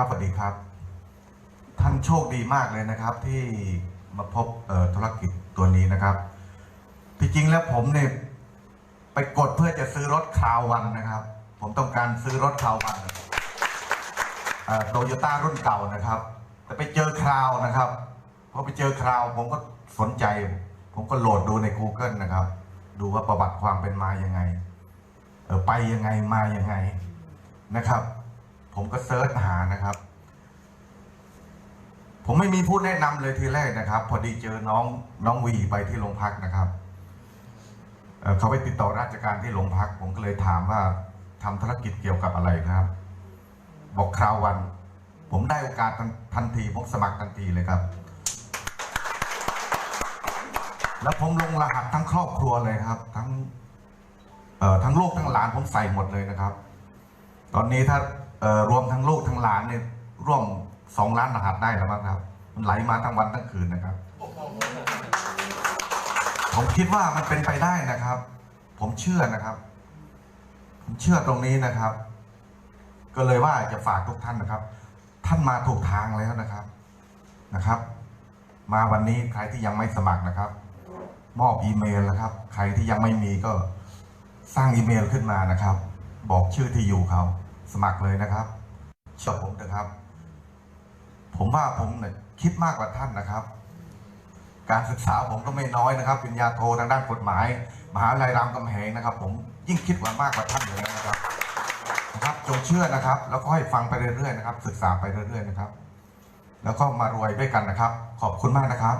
ครับสวัสดีครับ ท่านโชคดีมากเลยนะครับ ที่มาพบธุรกิจตัวนี้นะครับที่จริงแล้วผมเนี่ยไปกดเพื่อจะซื้อรถคาววันนะครับ ผมต้องการซื้อรถคาววันโตโยต้ารุ่นเก่านะครับ แต่ไปเจอคราวนะครับพอไปเจอคราวผมก็สนใจ ผมก็โหลดดูใน Google นะครับ ดูว่าประวัติความเป็นมายังไง เออไปยังไงมายังไงนะครับ ผมก็เซิร์ชหานะครับ ผมไม่มีผู้แนะนำเลยทีแรกนะครับ พอดีเจอน้องน้องวีไปที่โรงพักนะครับเเขาไปติดต่อราชการที่โรงพัก ผมก็เลยถามว่าทำธุรกิจเกี่ยวกับอะไรครับ บอกคราววัน ผมได้โอกาสทันทันทีผมสมัครทันทีเลยครับ แล้วผมลงรหัสทั้งครอบครัวเลยครับ ทั้งทั้งลูกทั้งหลานผมใส่หมดเลยนะครับ ตอนนี้ถ้า รวมทั้งลูกทั้งหลานเนี่ยร่วมสองล้านรหัสได้แล้วมั้งครับ มันไหลมาทั้งวันทั้งคืนนะครับ ผมคิดว่ามันเป็นไปได้นะครับ ผมเชื่อนะครับ ผมเชื่อตรงนี้นะครับ ก็เลยว่าจะฝากทุกท่านนะครับ ท่านมาถูกทางแล้วนะครับนะครับ มาวันนี้ใครที่ยังไม่สมัครนะครับ มอบอีเมลนะครับ ใครที่ยังไม่มีก็สร้างอีเมลขึ้นมานะครับ บอกชื่อที่อยู่เขา สมัครเลยนะครับเชื่อผมนะครับ ผมว่าผมเนี่ยคิดมากกว่าท่านนะครับ การศึกษาผมก็ไม่น้อยนะครับปริญญาโททางด้านกฎหมาย มหาวิทยาลัยรามคำแหงนะครับ ผมยิ่งคิดกว่ามากกว่าท่านเลยนะครับนะครับจงเชื่อนะครับ แล้วก็ให้ฟังไปเรื่อยๆนะครับ ศึกษาไปเรื่อยๆนะครับ แล้วก็มารวยด้วยกันนะครับ ขอบคุณมากนะครับ